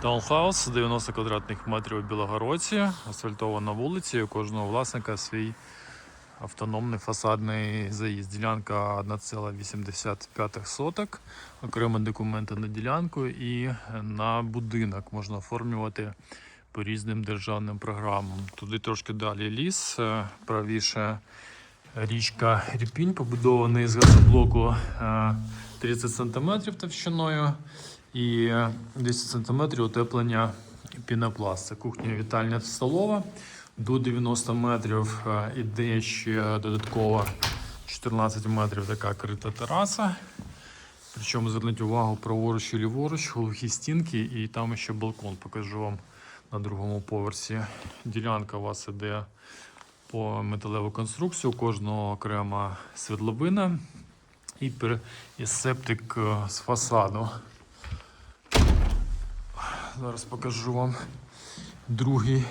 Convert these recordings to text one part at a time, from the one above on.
Таунхаус 90 квадратних метрів у Білогородці, асфальтована вулиця, у кожного власника свій автономний фасадний заїзд. Ділянка 1,85 соток, окремі документи на ділянку і на будинок можна оформлювати по різним державним програмам. Туди трошки далі ліс, е, правіше річка Ріпінь, побудований з газоблоку е, 30 см товщиною і е, 10 см утеплення пінопласт. Це кухня вітальня столова. До 90 метрів е, іде ще додатково 14 метрів така крита тераса. Причому зверніть увагу праворуч і ліворуч, глухі стінки, і там ще балкон покажу вам на другому поверсі. Ділянка у вас іде по металеву конструкцію, кожного окрема світловина і, септик е, з фасаду. Зараз покажу вам другий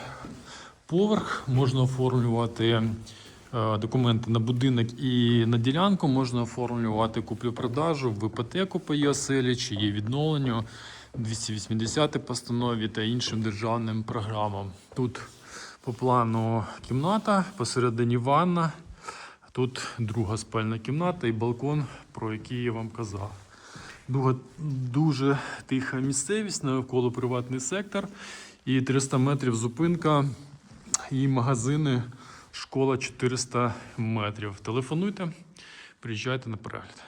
поверх. Можна оформлювати е, документи на будинок і на ділянку, можна оформлювати куплю-продажу в іпотеку по її оселі, чи її відновленню 280 постанові та іншим державним програмам. Тут по плану кімната, посередині ванна. Тут друга спальна кімната і балкон, про який я вам казав. Дуже, дуже тиха місцевість, навколо приватний сектор. І 300 метрів зупинка і магазини, школа 400 метрів. Телефонуйте, приїжджайте на перегляд.